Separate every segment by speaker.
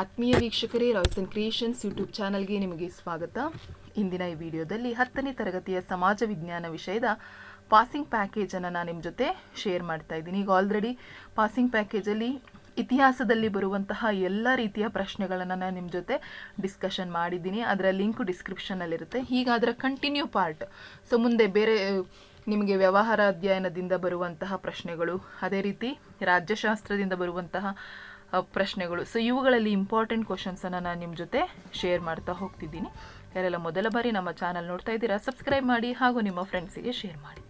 Speaker 1: ಆತ್ಮೀಯ ವೀಕ್ಷಕರೇ Royce and creations YouTube ಚಾನಲ್ಗೆ ನಿಮಗೆ ಸ್ವಾಗತ. ಇಂದಿನ ಈ ವಿಡಿಯೋದಲ್ಲಿ ಹತ್ತನೇ ತರಗತಿಯ ಸಮಾಜ ವಿಜ್ಞಾನ ವಿಷಯದ ಪಾಸಿಂಗ್ ಪ್ಯಾಕೇಜನ್ನು ನಾನು ನಿಮ್ಮ ಜೊತೆ ಶೇರ್ ಮಾಡ್ತಾ ಇದ್ದೀನಿ. ಈಗ ಆಲ್ರೆಡಿ ಪಾಸಿಂಗ್ ಪ್ಯಾಕೇಜಲ್ಲಿ ಇತಿಹಾಸದಲ್ಲಿ ಬರುವಂತಹ ಎಲ್ಲ ರೀತಿಯ ಪ್ರಶ್ನೆಗಳನ್ನು ನಾನು ನಿಮ್ಮ ಜೊತೆ ಡಿಸ್ಕಷನ್ ಮಾಡಿದ್ದೀನಿ. ಅದರ ಲಿಂಕ್ ಡಿಸ್ಕ್ರಿಪ್ಷನಲ್ಲಿರುತ್ತೆ ಈಗ ಅದರ ಕಂಟಿನ್ಯೂ ಪಾರ್ಟ್ ಸೊ ಮುಂದೆ ಬೇರೆ, ನಿಮಗೆ ವ್ಯವಹಾರ ಅಧ್ಯಯನದಿಂದ ಬರುವಂತಹ ಪ್ರಶ್ನೆಗಳು, ಅದೇ ರೀತಿ ರಾಜ್ಯಶಾಸ್ತ್ರದಿಂದ ಬರುವಂತಹ ಪ್ರಶ್ನೆಗಳು. ಸೊ ಇವುಗಳಲ್ಲಿ ಇಂಪಾರ್ಟೆಂಟ್ ಕ್ವಶನ್ಸನ್ನು ನಾನು ನಿಮ್ಮ ಜೊತೆ ಶೇರ್ ಮಾಡ್ತಾ ಹೋಗ್ತಿದ್ದೀನಿ. ಯಾರೆಲ್ಲ ಮೊದಲ ಬಾರಿ ನಮ್ಮ ಚಾನಲ್ ನೋಡ್ತಾ ಇದ್ದೀರಾ ಸಬ್ಸ್ಕ್ರೈಬ್ ಮಾಡಿ ಹಾಗೂ ನಿಮ್ಮ ಫ್ರೆಂಡ್ಸಿಗೆ ಶೇರ್ ಮಾಡಿ.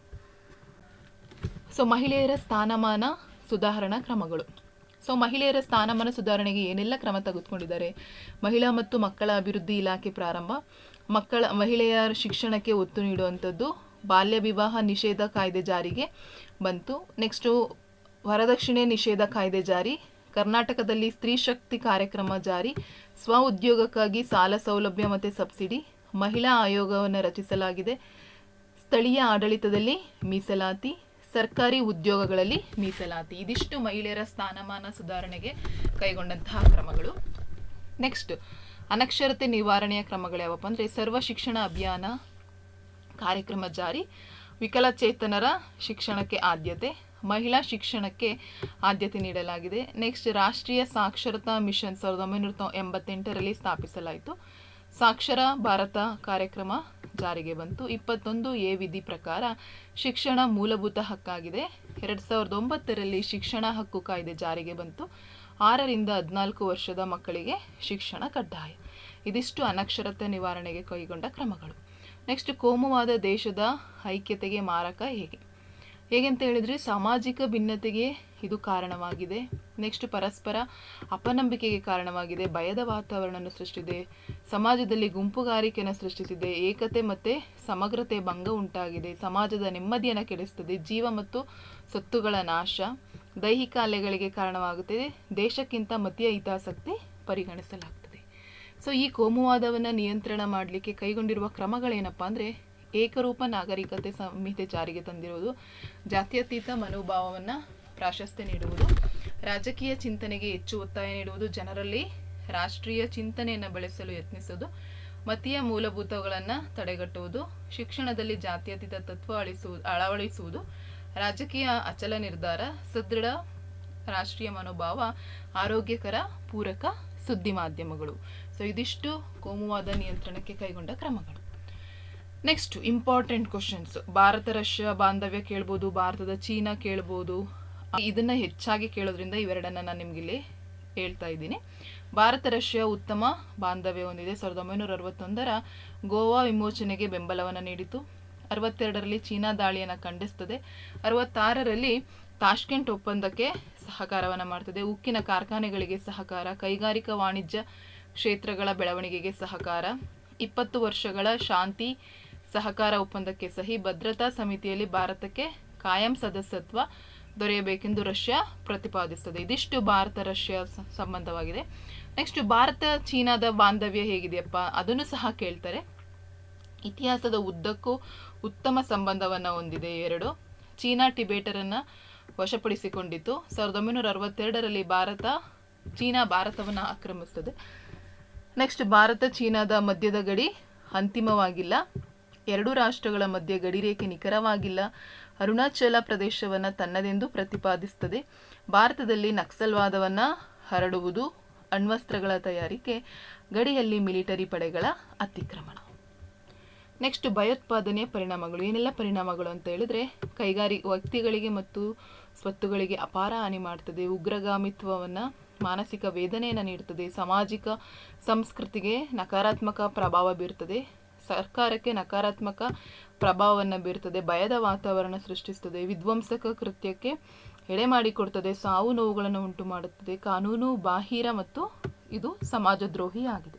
Speaker 1: ಸೊ ಮಹಿಳೆಯರ ಸ್ಥಾನಮಾನ ಸುಧಾರಣಾ ಕ್ರಮಗಳು. ಸೊ ಮಹಿಳೆಯರ ಸ್ಥಾನಮಾನ ಸುಧಾರಣೆಗೆ ಏನೆಲ್ಲ ಕ್ರಮ ತೆಗೆದುಕೊಂಡಿದ್ದಾರೆ? ಮಹಿಳಾ ಮತ್ತು ಮಕ್ಕಳ ಅಭಿವೃದ್ಧಿ ಇಲಾಖೆ ಪ್ರಾರಂಭ. ಮಕ್ಕಳ, ಮಹಿಳೆಯರ ಶಿಕ್ಷಣಕ್ಕೆ ಒತ್ತು ನೀಡುವಂಥದ್ದು ಬಾಲ್ಯ ವಿವಾಹ ನಿಷೇಧ ಕಾಯ್ದೆ ಜಾರಿಗೆ ಬಂತು. ನೆಕ್ಸ್ಟು ವರದಕ್ಷಿಣೆ ನಿಷೇಧ ಕಾಯ್ದೆ ಜಾರಿ ಕರ್ನಾಟಕದಲ್ಲಿ ಸ್ತ್ರೀ ಶಕ್ತಿ ಕಾರ್ಯಕ್ರಮ ಜಾರಿ, ಸ್ವ ಉದ್ಯೋಗಕ್ಕಾಗಿ ಸಾಲ ಸೌಲಭ್ಯ ಮತ್ತು ಸಬ್ಸಿಡಿ, ಮಹಿಳಾ ಆಯೋಗವನ್ನು ರಚಿಸಲಾಗಿದೆ. ಸ್ಥಳೀಯ ಆಡಳಿತದಲ್ಲಿ ಮೀಸಲಾತಿ, ಸರ್ಕಾರಿ ಉದ್ಯೋಗಗಳಲ್ಲಿ ಮೀಸಲಾತಿ. ಇದಿಷ್ಟು ಮಹಿಳೆಯರ ಸ್ಥಾನಮಾನ ಸುಧಾರಣೆಗೆ ಕೈಗೊಂಡಂತಹ ಕ್ರಮಗಳು. ನೆಕ್ಸ್ಟ್ ಅನಕ್ಷರತೆ ನಿವಾರಣೆಯ ಕ್ರಮಗಳು ಯಾವಪ್ಪ ಅಂದರೆ ಸರ್ವ ಶಿಕ್ಷಣ ಅಭಿಯಾನ ಕಾರ್ಯಕ್ರಮ ಜಾರಿ. ವಿಕಲಚೇತನರ ಶಿಕ್ಷಣಕ್ಕೆ ಆದ್ಯತೆ. ಶಿಕ್ಷಣಕ್ಕೆ ಆದ್ಯತೆ ನೀಡಲಾಗಿದೆ. ನೆಕ್ಸ್ಟ್ ರಾಷ್ಟ್ರೀಯ ಸಾಕ್ಷರತಾ ಮಿಷನ್ ಸಾವಿರದ ಒಂಬೈನೂರ ಎಂಬತ್ತೆಂಟರಲ್ಲಿ ಸ್ಥಾಪಿಸಲಾಯಿತು. ಸಾಕ್ಷರ ಭಾರತ ಕಾರ್ಯಕ್ರಮ ಜಾರಿಗೆ ಬಂತು. ಇಪ್ಪತ್ತೊಂದು ಎ ವಿಧಿ ಪ್ರಕಾರ ಶಿಕ್ಷಣ ಮೂಲಭೂತ ಹಕ್ಕಾಗಿದೆ. ಎರಡು ಸಾವಿರದ ಒಂಬತ್ತರಲ್ಲಿ ಶಿಕ್ಷಣ ಹಕ್ಕು ಕಾಯ್ದೆ ಜಾರಿಗೆ ಬಂತು. ಆರರಿಂದ ಹದಿನಾಲ್ಕು ವರ್ಷದ ಮಕ್ಕಳಿಗೆ ಶಿಕ್ಷಣ ಕಡ್ಡಾಯ. ಇದಿಷ್ಟು ಅನಕ್ಷರತೆ ನಿವಾರಣೆಗೆ ಕೈಗೊಂಡ ಕ್ರಮಗಳು. ನೆಕ್ಸ್ಟ್ ಕೋಮುವಾದ ದೇಶದ ಐಕ್ಯತೆಗೆ ಮಾರಕ ಹೇಗೆ? ಹೇಗೆ ಅಂತ ಹೇಳಿದ್ರೆ ಸಾಮಾಜಿಕ ಭಿನ್ನತೆಗೆ ಇದು ಕಾರಣವಾಗಿದೆ. ನೆಕ್ಸ್ಟ್ ಪರಸ್ಪರ ಅಪನಂಬಿಕೆಗೆ ಕಾರಣವಾಗಿದೆ. ಭಯದ ವಾತಾವರಣವನ್ನು ಸೃಷ್ಟಿಸಿದೆ ಸಮಾಜದಲ್ಲಿ ಗುಂಪುಗಾರಿಕೆಯನ್ನು ಸೃಷ್ಟಿಸಿದೆ. ಏಕತೆ ಮತ್ತು ಸಮಗ್ರತೆ ಭಂಗ ಉಂಟಾಗಿದೆ. ಸಮಾಜದ ನೆಮ್ಮದಿಯನ್ನು ಕೆಡಿಸ್ತದೆ. ಜೀವ ಮತ್ತು ಸೊತ್ತುಗಳ ನಾಶ ದೈಹಿಕ ಅಲೆಗಳಿಗೆ ಕಾರಣವಾಗುತ್ತದೆ ದೇಶಕ್ಕಿಂತ ಮತೀಯ ಹಿತಾಸಕ್ತಿ ಪರಿಗಣಿಸಲಾಗ್ತದೆ. ಸೊ ಈ ಕೋಮುವಾದವನ್ನು ನಿಯಂತ್ರಣ ಮಾಡಲಿಕ್ಕೆ ಕೈಗೊಂಡಿರುವ ಕ್ರಮಗಳೇನಪ್ಪ ಅಂದರೆ ಏಕರೂಪ ನಾಗರಿಕತೆ ಸಂಹಿತೆ ಜಾರಿಗೆ ತಂದಿರುವುದು ಜಾತ್ಯತೀತ ಮನೋಭಾವವನ್ನು ಪ್ರಾಶಸ್ತ್ಯ ನೀಡುವುದು, ರಾಜಕೀಯ ಚಿಂತನೆಗೆ ಹೆಚ್ಚು ಒತ್ತಾಯ ನೀಡುವುದು, ಜನರಲ್ಲಿ ರಾಷ್ಟ್ರೀಯ ಚಿಂತನೆಯನ್ನು ಬೆಳೆಸಲು ಯತ್ನಿಸುವುದು, ಮತೀಯ ಮೂಲಭೂತಗಳನ್ನು ತಡೆಗಟ್ಟುವುದು, ಶಿಕ್ಷಣದಲ್ಲಿ ಜಾತ್ಯತೀತ ತತ್ವ ಅಳಿಸುವುದು ಅಳವಡಿಸುವುದು, ರಾಜಕೀಯ ಅಚಲ ನಿರ್ಧಾರ, ಸದೃಢ ರಾಷ್ಟ್ರೀಯ ಮನೋಭಾವ, ಆರೋಗ್ಯಕರ, ಪೂರಕ ಸುದ್ದಿ ಮಾಧ್ಯಮಗಳು. ಸೊ ಇದಿಷ್ಟು ಕೋಮುವಾದ ನಿಯಂತ್ರಣಕ್ಕೆ ಕೈಗೊಂಡ ಕ್ರಮಗಳು. Next important questions Bharata, Russia ಬಾಂಧವ್ಯ ಕೇಳ್ಬೋದು, ಭಾರತದ ಚೀನಾ ಕೇಳ್ಬೋದು. ಇದನ್ನ ಹೆಚ್ಚಾಗಿ ಕೇಳೋದ್ರಿಂದ ಇವೆರಡನ್ನ ನಾನು ನಿಮ್ಗೆ ಇಲ್ಲಿ ಹೇಳ್ತಾ ಇದ್ದೀನಿ. ಭಾರತ, ರಷ್ಯಾ ಉತ್ತಮ ಬಾಂಧವ್ಯ ಹೊಂದಿದೆ. ಸಾವಿರದ ಒಂಬೈನೂರ ಅರವತ್ತೊಂದರ ಗೋವಾ ವಿಮೋಚನೆಗೆ ಬೆಂಬಲವನ್ನು ನೀಡಿತು. ಅರವತ್ತೆರಡರಲ್ಲಿ ಚೀನಾ ದಾಳಿಯನ್ನು ಖಂಡಿಸ್ತದೆ. ಅರವತ್ತಾರರಲ್ಲಿ ತಾಷ್ಕೆಂಟ್ ಒಪ್ಪಂದಕ್ಕೆ ಸಹಕಾರವನ್ನು ಮಾಡ್ತದೆ. ಉಕ್ಕಿನ ಕಾರ್ಖಾನೆಗಳಿಗೆ ಸಹಕಾರ, ಕೈಗಾರಿಕಾ ವಾಣಿಜ್ಯ ಕ್ಷೇತ್ರಗಳ ಬೆಳವಣಿಗೆಗೆ ಸಹಕಾರ. ಇಪ್ಪತ್ತು ವರ್ಷಗಳ ಶಾಂತಿ ಸಹಕಾರ ಒಪ್ಪಂದಕ್ಕೆ ಸಹಿ ಭದ್ರತಾ ಸಮಿತಿಯಲ್ಲಿ ಭಾರತಕ್ಕೆ ಕಾಯಂ ಸದಸ್ಯತ್ವ ದೊರೆಯಬೇಕೆಂದು ರಷ್ಯಾ ಪ್ರತಿಪಾದಿಸುತ್ತದೆ. ಇದಿಷ್ಟು ಭಾರತ ರಷ್ಯಾ ಸಂಬಂಧವಾಗಿದೆ. ನೆಕ್ಸ್ಟ್ ಭಾರತ ಚೀನಾದ ಬಾಂಧವ್ಯ ಹೇಗಿದೆಯಪ್ಪ? ಅದನ್ನು ಸಹ ಕೇಳ್ತಾರೆ. ಇತಿಹಾಸದ ಉದ್ದಕ್ಕೂ ಉತ್ತಮ ಸಂಬಂಧವನ್ನು ಹೊಂದಿದೆ ಎರಡು. ಚೀನಾ ಟಿಬೇಟರನ್ನು ವಶಪಡಿಸಿಕೊಂಡಿತು ಸಾವಿರದ ಒಂಬೈನೂರ ಅರವತ್ತೆರಡರಲ್ಲಿ ಭಾರತ ಚೀನಾ ಭಾರತವನ್ನು ಆಕ್ರಮಿಸ್ತದೆ. ನೆಕ್ಸ್ಟ್ ಭಾರತ ಚೀನಾದ ಮಧ್ಯದ ಗಡಿ ಅಂತಿಮವಾಗಿಲ್ಲ. ಎರಡು ರಾಷ್ಟ್ರಗಳ ಮಧ್ಯೆ ಗಡಿರೇಖೆ ನಿಖರವಾಗಿಲ್ಲ. ಅರುಣಾಚಲ ಪ್ರದೇಶವನ್ನು ತನ್ನದೆಂದು ಪ್ರತಿಪಾದಿಸುತ್ತದೆ ಭಾರತದಲ್ಲಿ ನಕ್ಸಲ್ವಾದವನ್ನು ಹರಡುವುದು ಅಣ್ವಸ್ತ್ರಗಳ ತಯಾರಿಕೆ, ಗಡಿಯಲ್ಲಿ ಮಿಲಿಟರಿ ಪಡೆಗಳ ಅತಿಕ್ರಮಣ. ನೆಕ್ಸ್ಟ್ ಭಯೋತ್ಪಾದನೆಯ ಪರಿಣಾಮಗಳು, ಏನೆಲ್ಲ ಪರಿಣಾಮಗಳು ಅಂತ ಹೇಳಿದ್ರೆ, ಕೈಗಾರಿ ವ್ಯಕ್ತಿಗಳಿಗೆ ಮತ್ತು ಸ್ವತ್ತುಗಳಿಗೆ ಅಪಾರ ಹಾನಿ ಮಾಡ್ತದೆ. ಉಗ್ರಗಾಮಿತ್ವವನ್ನು ಮಾನಸಿಕ ವೇದನೆಯನ್ನು ನೀಡುತ್ತದೆ ಸಾಮಾಜಿಕ ಸಂಸ್ಕೃತಿಗೆ ನಕಾರಾತ್ಮಕ ಪ್ರಭಾವ ಬೀರ್ತದೆ. ಸರ್ಕಾರಕ್ಕೆ ನಕಾರಾತ್ಮಕ ಪ್ರಭಾವವನ್ನು ಬೀರ್ತದೆ, ಭಯದ ವಾತಾವರಣ ಸೃಷ್ಟಿಸ್ತದೆ, ವಿಧ್ವಂಸಕ ಕೃತ್ಯಕ್ಕೆ ಎಡೆ ಮಾಡಿಕೊಡ್ತದೆ, ಸಾವು ನೋವುಗಳನ್ನು ಉಂಟು ಮಾಡುತ್ತದೆ, ಕಾನೂನು ಬಾಹಿರ ಮತ್ತು ಇದು ಸಮಾಜದ್ರೋಹಿ ಆಗಿದೆ.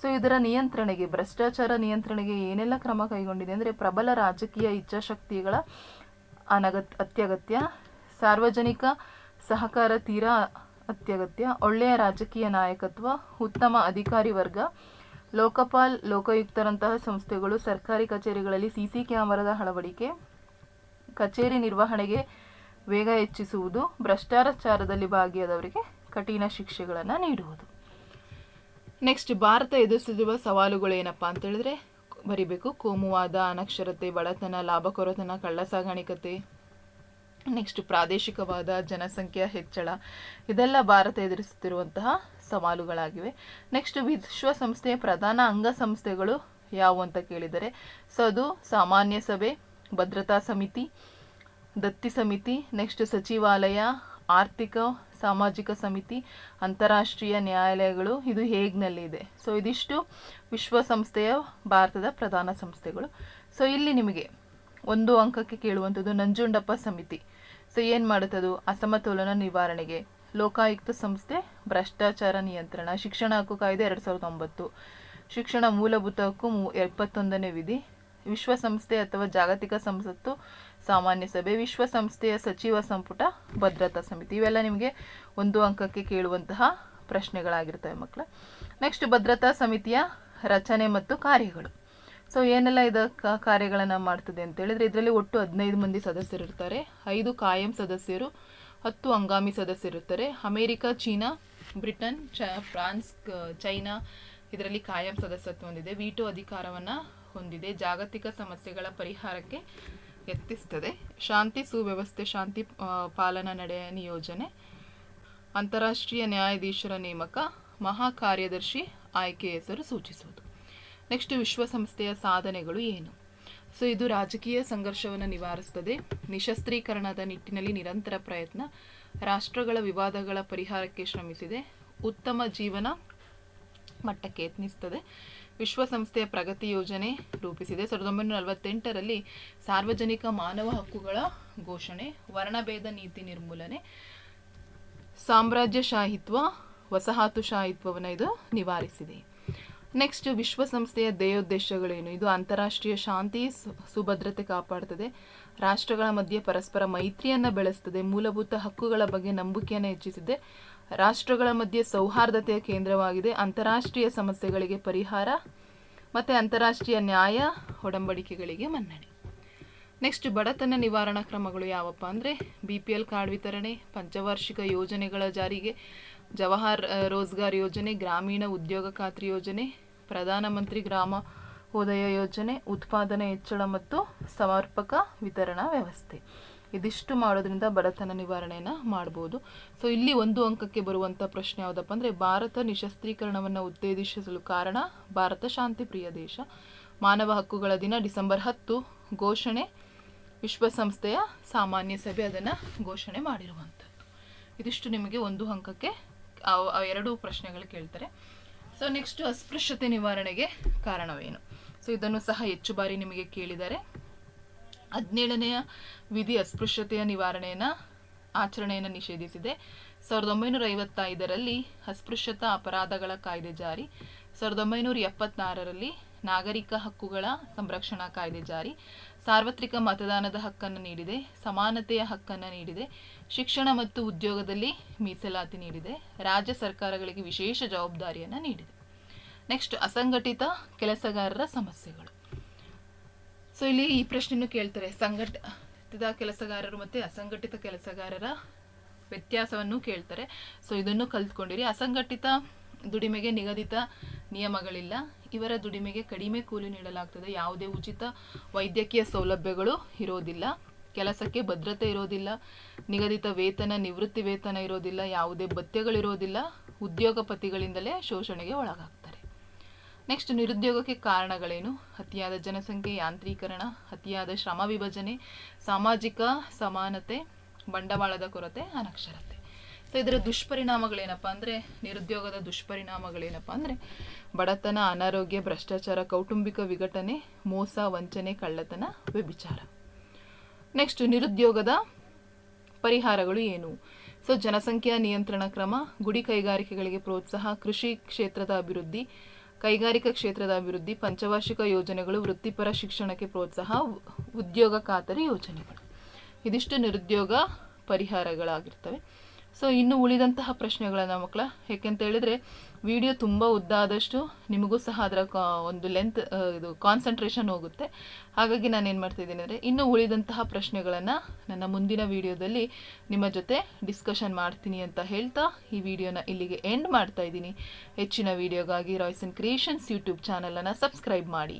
Speaker 1: ಸೊ ಇದರ ನಿಯಂತ್ರಣೆಗೆ, ಭ್ರಷ್ಟಾಚಾರ ನಿಯಂತ್ರಣೆಗೆ ಏನೆಲ್ಲ ಕ್ರಮ ಕೈಗೊಂಡಿದೆ ಅಂದರೆ ಪ್ರಬಲ ರಾಜಕೀಯ ಇಚ್ಛಾಶಕ್ತಿಗಳ ಅನಗತ್, ಅತ್ಯಗತ್ಯ, ಸಾರ್ವಜನಿಕ ಸಹಕಾರ ತೀರಾ ಅತ್ಯಗತ್ಯ, ಒಳ್ಳೆಯ ರಾಜಕೀಯ ನಾಯಕತ್ವ, ಉತ್ತಮ ಅಧಿಕಾರಿ ವರ್ಗ ಲೋಕಪಾಲ್ ಲೋಕಾಯುಕ್ತರಂತಹ ಸಂಸ್ಥೆಗಳು ಸರ್ಕಾರಿ ಕಚೇರಿಗಳಲ್ಲಿ ಸಿಸಿ ಕ್ಯಾಮರಾದ ಅಳವಡಿಕೆ, ಕಚೇರಿ ನಿರ್ವಹಣೆಗೆ ವೇಗ ಹೆಚ್ಚಿಸುವುದು, ಭ್ರಷ್ಟಾಚಾರದಲ್ಲಿ ಭಾಗಿಯಾದವರಿಗೆ ಕಠಿಣ ಶಿಕ್ಷೆಗಳನ್ನು ನೀಡುವುದು. ನೆಕ್ಸ್ಟ್ ಭಾರತ ಎದುರಿಸುತ್ತಿರುವ ಸವಾಲುಗಳು ಏನಪ್ಪ ಅಂತ ಹೇಳಿದ್ರೆ, ಬರಿಬೇಕು ಕೋಮುವಾದ, ಅನಕ್ಷರತೆ, ಬಡತನ ಲಾಭಕೊರತನ ಕಳ್ಳ ಸಾಗಾಣಿಕತೆ ನೆಕ್ಸ್ಟ್ ಪ್ರಾದೇಶಿಕವಾದ ಜನಸಂಖ್ಯಾ ಹೆಚ್ಚಳ, ಇದೆಲ್ಲ ಭಾರತ ಎದುರಿಸುತ್ತಿರುವಂತಹ ಸವಾಲುಗಳಾಗಿವೆ. ನೆಕ್ಸ್ಟ್ ವಿಶ್ವಸಂಸ್ಥೆಯ ಪ್ರಧಾನ ಅಂಗಸಂಸ್ಥೆಗಳು ಯಾವುವು ಅಂತ ಕೇಳಿದರೆ, ಸೊ ಅದು ಸಾಮಾನ್ಯ ಸಭೆ, ಭದ್ರತಾ ಸಮಿತಿ, ದತ್ತಿ ಸಮಿತಿ ನೆಕ್ಸ್ಟ್ ಸಚಿವಾಲಯ, ಆರ್ಥಿಕ, ಸಾಮಾಜಿಕ ಸಮಿತಿ, ಅಂತಾರಾಷ್ಟ್ರೀಯ ನ್ಯಾಯಾಲಯಗಳು, ಇದು ಹೇಗ್ನಲ್ಲಿ ಇದೆ? ಸೊ ಇದಿಷ್ಟು ವಿಶ್ವಸಂಸ್ಥೆಯ ಭಾರತದ ಪ್ರಧಾನ ಸಂಸ್ಥೆಗಳು. ಸೊ ಇಲ್ಲಿ ನಿಮಗೆ ಒಂದು ಅಂಕಕ್ಕೆ ಕೇಳುವಂಥದ್ದು ನಂಜುಂಡಪ್ಪ ಸಮಿತಿ. ಸೊ ಏನು ಮಾಡುತ್ತದು? ಅಸಮತೋಲನ ನಿವಾರಣೆಗೆ. ಲೋಕಾಯುಕ್ತ ಸಂಸ್ಥೆ, ಭ್ರಷ್ಟಾಚಾರ ನಿಯಂತ್ರಣ, ಶಿಕ್ಷಣ ಹಕ್ಕು ಕಾಯ್ದೆ ಎರಡು ಸಾವಿರದ ಒಂಬತ್ತು. ಶಿಕ್ಷಣ ಮೂಲಭೂತ ಹಕ್ಕು ಎಪ್ಪತ್ತೊಂದನೇ ವಿಧಿ. ವಿಶ್ವಸಂಸ್ಥೆ ಅಥವಾ ಜಾಗತಿಕ ಸಂಸತ್ತು, ಸಾಮಾನ್ಯ ಸಭೆ ವಿಶ್ವಸಂಸ್ಥೆಯ ಸಚಿವ ಸಂಪುಟ, ಭದ್ರತಾ ಸಮಿತಿ. ಇವೆಲ್ಲ ನಿಮಗೆ ಒಂದು ಅಂಕಕ್ಕೆ ಕೇಳುವಂತಹ ಪ್ರಶ್ನೆಗಳಾಗಿರ್ತವೆ ಮಕ್ಕಳ ನೆಕ್ಸ್ಟ್ ಭದ್ರತಾ ಸಮಿತಿಯ ರಚನೆ ಮತ್ತು ಕಾರ್ಯಗಳು. ಸೊ ಏನೆಲ್ಲ ಇದ ಕಾರ್ಯಗಳನ್ನು ಮಾಡ್ತದೆ ಅಂತ ಹೇಳಿದ್ರೆ ಇದರಲ್ಲಿ ಒಟ್ಟು ಹದಿನೈದು ಮಂದಿ ಸದಸ್ಯರಿರ್ತಾರೆ. ಐದು ಕಾಯಂ ಸದಸ್ಯರು ಹತ್ತು ಹಂಗಾಮಿ ಸದಸ್ಯರಿರ್ತಾರೆ. ಅಮೇರಿಕ, ಚೀನಾ, ಬ್ರಿಟನ್, ಚ, ಫ್ರಾನ್ಸ್ ಚೈನಾ ಇದರಲ್ಲಿ ಕಾಯಂ ಸದಸ್ಯತ್ವ ಹೊಂದಿದೆ. ವೀಟೋ ಅಧಿಕಾರವನ್ನು ಹೊಂದಿದೆ. ಜಾಗತಿಕ ಸಮಸ್ಯೆಗಳ ಪರಿಹಾರಕ್ಕೆ ಯತ್ನಿಸ್ತದೆ. ಶಾಂತಿ, ಸುವ್ಯವಸ್ಥೆ, ಶಾಂತಿ ಪಾಲನಾ ನಡೆಯ ನಿಯೋಜನೆ. ಅಂತಾರಾಷ್ಟ್ರೀಯ ನ್ಯಾಯಾಧೀಶರ ನೇಮಕ. ಮಹಾ ಕಾರ್ಯದರ್ಶಿ ಆಯ್ಕೆ ಹೆಸರು ಸೂಚಿಸುವುದು. ನೆಕ್ಸ್ಟ್ ವಿಶ್ವಸಂಸ್ಥೆಯ ಸಾಧನೆಗಳು ಏನು? ಸೊ ಇದು ರಾಜಕೀಯ ಸಂಘರ್ಷವನ್ನು ನಿವಾರಿಸುತ್ತದೆ ನಿಶಸ್ತ್ರೀಕರಣದ ನಿಟ್ಟಿನಲ್ಲಿ ನಿರಂತರ ಪ್ರಯತ್ನ, ರಾಷ್ಟ್ರಗಳ ವಿವಾದಗಳ ಪರಿಹಾರಕ್ಕೆ ಶ್ರಮಿಸಿದೆ. ಉತ್ತಮ ಜೀವನ ಮಟ್ಟಕ್ಕೆ ಯತ್ನಿಸುತ್ತದೆ ವಿಶ್ವಸಂಸ್ಥೆಯ ಪ್ರಗತಿ ಯೋಜನೆ ರೂಪಿಸಿದೆ. ಸಾವಿರದ ಒಂಬೈನೂರ ನಲವತ್ತೆಂಟರಲ್ಲಿ ಸಾರ್ವಜನಿಕ ಮಾನವ ಹಕ್ಕುಗಳ ಘೋಷಣೆ, ವರ್ಣಭೇದ ನೀತಿ ನಿರ್ಮೂಲನೆ, ಸಾಮ್ರಾಜ್ಯಶಾಹಿತ್ವ, ವಸಾಹತುಶಾಹಿತ್ವವನ್ನು ಇದು ನಿವಾರಿಸಿದೆ. ನೆಕ್ಸ್ಟ್ ವಿಶ್ವಸಂಸ್ಥೆಯ ಧ್ಯೇಯೋದ್ದೇಶಗಳೇನು ಇದು ಅಂತಾರಾಷ್ಟ್ರೀಯ ಶಾಂತಿ ಸುಭದ್ರತೆ ಕಾಪಾಡ್ತದೆ. ರಾಷ್ಟ್ರಗಳ ಮಧ್ಯೆ ಪರಸ್ಪರ ಮೈತ್ರಿಯನ್ನು ಬೆಳೆಸ್ತದೆ. ಮೂಲಭೂತ ಹಕ್ಕುಗಳ ಬಗ್ಗೆ ನಂಬಿಕೆಯನ್ನು ಹೆಚ್ಚಿಸಿದೆ. ರಾಷ್ಟ್ರಗಳ ಮಧ್ಯೆ ಸೌಹಾರ್ದತೆಯ ಕೇಂದ್ರವಾಗಿದೆ. ಅಂತಾರಾಷ್ಟ್ರೀಯ ಸಮಸ್ಯೆಗಳಿಗೆ ಪರಿಹಾರ ಮತ್ತು ಅಂತಾರಾಷ್ಟ್ರೀಯ ನ್ಯಾಯ ಒಡಂಬಡಿಕೆಗಳಿಗೆ ಮನ್ನಣೆ. ನೆಕ್ಸ್ಟ್ ಬಡತನ ನಿವಾರಣಾ ಕ್ರಮಗಳು ಯಾವಪ್ಪ ಅಂದರೆ ಬಿ ಪಿ ಎಲ್ ಕಾರ್ಡ್ ವಿತರಣೆ, ಪಂಚವಾರ್ಷಿಕ ಯೋಜನೆಗಳ ಜಾರಿಗೆ ಜವಾಹರ್ ರೋಜ್ಗಾರ್ ಯೋಜನೆ, ಗ್ರಾಮೀಣ ಉದ್ಯೋಗ ಖಾತ್ರಿ ಯೋಜನೆ ಪ್ರಧಾನಮಂತ್ರಿ ಗ್ರಾಮ ಉದಯ ಯೋಜನೆ, ಉತ್ಪಾದನೆ ಹೆಚ್ಚಳ ಮತ್ತು ಸಮರ್ಪಕ ವಿತರಣಾ ವ್ಯವಸ್ಥೆ. ಇದಿಷ್ಟು ಮಾಡೋದ್ರಿಂದ ಬಡತನ ನಿವಾರಣೆಯನ್ನು ಮಾಡ್ಬೋದು. ಸೊ ಇಲ್ಲಿ ಒಂದು ಅಂಕಕ್ಕೆ ಬರುವಂಥ ಪ್ರಶ್ನೆ ಯಾವುದಪ್ಪ ಅಂದರೆ, ಭಾರತ ನಿಶಸ್ತ್ರೀಕರಣವನ್ನು ಉತ್ತೇಜಿಸಲು ಕಾರಣ ಭಾರತ ಶಾಂತಿ ಪ್ರಿಯ ದೇಶ. ಮಾನವ ಹಕ್ಕುಗಳ ದಿನ ಡಿಸೆಂಬರ್ ಹತ್ತು, ಘೋಷಣೆ. ವಿಶ್ವಸಂಸ್ಥೆಯ ಸಾಮಾನ್ಯ ಸಭೆ ಅದನ್ನು ಘೋಷಣೆ ಮಾಡಿರುವಂಥದ್ದು ಇದಿಷ್ಟು ನಿಮಗೆ ಒಂದು ಅಂಕಕ್ಕೆ ಅವ್- ಎರಡು ಪ್ರಶ್ನೆಗಳು ಕೇಳ್ತಾರೆ. ಸೊ ನೆಕ್ಸ್ಟ್ ಅಸ್ಪೃಶ್ಯತೆ ನಿವಾರಣೆಗೆ ಕಾರಣವೇನು? ಸೊ ಇದನ್ನು ಸಹ ಹೆಚ್ಚು ಬಾರಿ ನಿಮಗೆ ಕೇಳಿದ್ದಾರೆ ಹದಿನೇಳನೆಯ ವಿಧಿ ಅಸ್ಪೃಶ್ಯತೆಯ ನಿವಾರಣೆಯನ್ನು ಆಚರಣೆಯನ್ನು ನಿಷೇಧಿಸಿದೆ. ಸಾವಿರದ ಒಂಬೈನೂರ ಐವತ್ತೈದರಲ್ಲಿ ಅಸ್ಪೃಶ್ಯತಾ ಅಪರಾಧಗಳ ಕಾಯ್ದೆ ಜಾರಿ. ಸಾವಿರದ ಒಂಬೈನೂರ ಎಪ್ಪತ್ತಾರರಲ್ಲಿ ನಾಗರಿಕ ಹಕ್ಕುಗಳ ಸಂರಕ್ಷಣಾ ಕಾಯ್ದೆ ಜಾರಿ. ಸಾರ್ವತ್ರಿಕ ಮತದಾನದ ಹಕ್ಕನ್ನು ನೀಡಿದೆ, ಸಮಾನತೆಯ ಹಕ್ಕನ್ನು ನೀಡಿದೆ, ಶಿಕ್ಷಣ ಮತ್ತು ಉದ್ಯೋಗದಲ್ಲಿ ಮೀಸಲಾತಿ ನೀಡಿದೆ, ರಾಜ್ಯ ಸರ್ಕಾರಗಳಿಗೆ ವಿಶೇಷ ಜವಾಬ್ದಾರಿಯನ್ನು ನೀಡಿದೆ. ನೆಕ್ಸ್ಟ್ ಅಸಂಘಟಿತ ಕೆಲಸಗಾರರ ಸಮಸ್ಯೆಗಳು. ಸೊ ಇಲ್ಲಿ ಈ ಪ್ರಶ್ನೆಯನ್ನು ಕೇಳ್ತಾರೆ. ಸಂಘಟಿತ ಕೆಲಸಗಾರರು ಮತ್ತು ಅಸಂಘಟಿತ ಕೆಲಸಗಾರರ ವ್ಯತ್ಯಾಸವನ್ನು ಕೇಳ್ತಾರೆ. ಸೊ ಇದನ್ನು ಕಲ್ತ್ಕೊಂಡಿರಿ. ಅಸಂಘಟಿತ ದುಡಿಮೆಗೆ ನಿಗದಿತ ನಿಯಮಗಳಿಲ್ಲ. ಇವರ ದುಡಿಮೆಗೆ ಕಡಿಮೆ ಕೂಲಿ ನೀಡಲಾಗ್ತದೆ. ಯಾವುದೇ ಉಚಿತ ವೈದ್ಯಕೀಯ ಸೌಲಭ್ಯಗಳು ಇರೋದಿಲ್ಲ. ಕೆಲಸಕ್ಕೆ ಭದ್ರತೆ ಇರೋದಿಲ್ಲ. ನಿಗದಿತ ವೇತನ, ನಿವೃತ್ತಿ ವೇತನ ಇರೋದಿಲ್ಲ. ಯಾವುದೇ ಭತ್ಯಗಳಿರೋದಿಲ್ಲ. ಉದ್ಯೋಗಪತಿಗಳಿಂದಲೇ ಶೋಷಣೆಗೆ ಒಳಗಾಗ್ತಾರೆ. ನೆಕ್ಸ್ಟ್ ನಿರುದ್ಯೋಗಕ್ಕೆ ಕಾರಣಗಳೇನು? ಅತಿಯಾದ ಜನಸಂಖ್ಯೆ, ಯಾಂತ್ರೀಕರಣ, ಅತಿಯಾದ ಶ್ರಮ ವಿಭಜನೆ, ಸಾಮಾಜಿಕ ಸಮಾನತೆ, ಬಂಡವಾಳದ ಕೊರತೆ, ಅನಕ್ಷರತೆ. ಸೊ ಇದರ ದುಷ್ಪರಿಣಾಮಗಳೇನಪ್ಪ ಅಂದರೆ, ನಿರುದ್ಯೋಗದ ದುಷ್ಪರಿಣಾಮಗಳೇನಪ್ಪ ಅಂದರೆ, ಬಡತನ, ಅನಾರೋಗ್ಯ, ಭ್ರಷ್ಟಾಚಾರ, ಕೌಟುಂಬಿಕ ವಿಘಟನೆ, ಮೋಸ, ವಂಚನೆ, ಕಳ್ಳತನ, ವ್ಯಭಿಚಾರ. ನೆಕ್ಸ್ಟ್ ನಿರುದ್ಯೋಗದ ಪರಿಹಾರಗಳು ಏನು? ಸೊ ಜನಸಂಖ್ಯಾ ನಿಯಂತ್ರಣ ಕ್ರಮ, ಗುಡಿ ಕೈಗಾರಿಕೆಗಳಿಗೆ ಪ್ರೋತ್ಸಾಹ, ಕೃಷಿ ಕ್ಷೇತ್ರದ ಅಭಿವೃದ್ಧಿ, ಕೈಗಾರಿಕಾ ಕ್ಷೇತ್ರದ ಅಭಿವೃದ್ಧಿ, ಪಂಚವಾರ್ಷಿಕ ಯೋಜನೆಗಳು, ವೃತ್ತಿಪರ ಶಿಕ್ಷಣಕ್ಕೆ ಪ್ರೋತ್ಸಾಹ, ಉದ್ಯೋಗ ಖಾತರಿ ಯೋಜನೆಗಳು. ಇದಿಷ್ಟು ನಿರುದ್ಯೋಗ ಪರಿಹಾರಗಳಾಗಿರ್ತವೆ. ಸೊ ಇನ್ನು ಉಳಿದಂತಹ ಪ್ರಶ್ನೆಗಳನ್ನು ಮಕ್ಕಳ ಹೇಳಿದ್ರೆ ವಿಡಿಯೋ ತುಂಬ ಉದ್ದ ಆದಷ್ಟು ನಿಮಗೂ ಸಹ ಅದರ ಒಂದು ಲೆಂತ್ ಇದು ಕಾನ್ಸಂಟ್ರೇಷನ್ ಹೋಗುತ್ತೆ. ಹಾಗಾಗಿ ನಾನು ಏನು ಮಾಡ್ತಿದ್ದೀನಿ ಅಂದರೆ ಇನ್ನು ಉಳಿದಂತಹ ಪ್ರಶ್ನೆಗಳನ್ನು ನನ್ನ ಮುಂದಿನ ವಿಡಿಯೋದಲ್ಲಿ ನಿಮ್ಮ ಜೊತೆ ಡಿಸ್ಕಷನ್ ಮಾಡ್ತೀನಿ ಅಂತ ಹೇಳ್ತಾ ಈ ವಿಡಿಯೋನ ಇಲ್ಲಿಗೆ ಎಂಡ್ ಮಾಡ್ತಾ ಇದ್ದೀನಿ. ಹೆಚ್ಚಿನ ವಿಡಿಯೋಗಾಗಿ ರಾಯ್ಸನ್ ಕ್ರಿಯೇಷನ್ಸ್ ಯೂಟ್ಯೂಬ್ ಚಾನಲನ್ನು ಸಬ್ಸ್ಕ್ರೈಬ್ ಮಾಡಿ.